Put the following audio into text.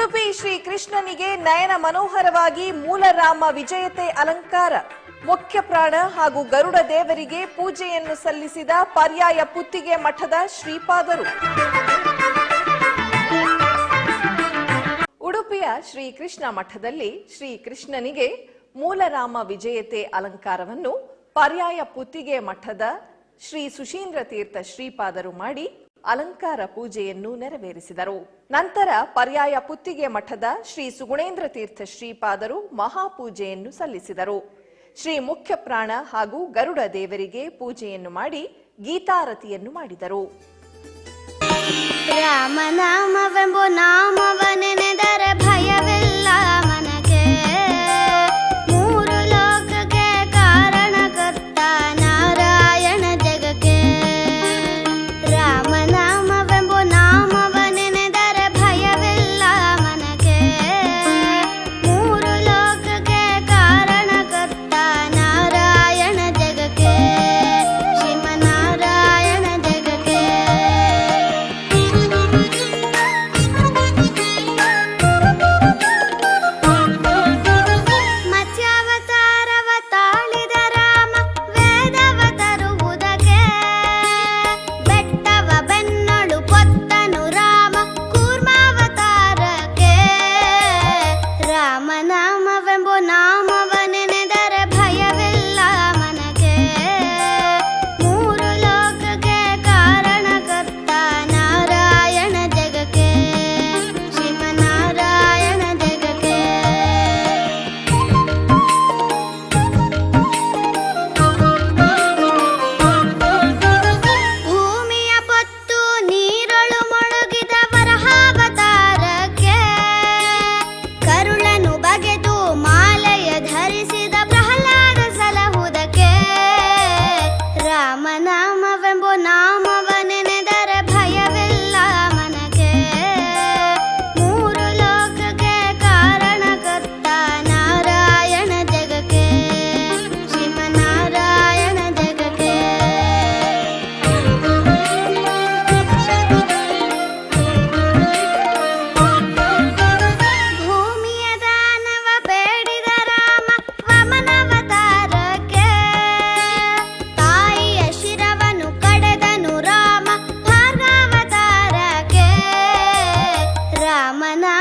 ಉಡುಪಿ ಶ್ರೀ ಕೃಷ್ಣನಿಗೆ ನಯನ ಮನೋಹರವಾಗಿ ಮೂಲರಾಮ ವಿಜಯತೆ ಅಲಂಕಾರ, ಮುಖ್ಯ ಪ್ರಾಣ ಹಾಗೂ ಗರುಡ ದೇವರಿಗೆ ಪೂಜೆಯನ್ನು ಸಲ್ಲಿಸಿದ ಪರ್ಯಾಯ ಪುತ್ತಿಗೆ ಮಠದ ಶ್ರೀಪಾದರು. ಉಡುಪಿಯ ಶ್ರೀ ಕೃಷ್ಣ ಮಠದಲ್ಲಿ ಶ್ರೀ ಕೃಷ್ಣನಿಗೆ ಮೂಲರಾಮ ವಿಜಯತೆ ಅಲಂಕಾರವನ್ನು ಪರ್ಯಾಯ ಪುತ್ತಿಗೆ ಮಠದ ಶ್ರೀ ಸುಶೀಂದ್ರ ತೀರ್ಥ ಶ್ರೀಪಾದರು ಮಾಡಿ ಅಲಂಕಾರ ಪೂಜೆಯನ್ನು ನೆರವೇರಿಸಿದರು. ನಂತರ ಪರ್ಯಾಯ ಪುತ್ತಿಗೆ ಮಠದ ಶ್ರೀ ಸುಗುಣೇಂದ್ರ ತೀರ್ಥ ಶ್ರೀಪಾದರು ಮಹಾಪೂಜೆಯನ್ನು ಸಲ್ಲಿಸಿದರು. ಶ್ರೀ ಮುಖ್ಯ ಪ್ರಾಣ ಹಾಗೂ ಗರುಡ ದೇವರಿಗೆ ಪೂಜೆಯನ್ನು ಮಾಡಿ ಗೀತಾರತಿಯನ್ನು ಮಾಡಿದರು. ರಾಮನಾಮವೆಂಬ ನಾಮವನೇ ರಾಮನಾ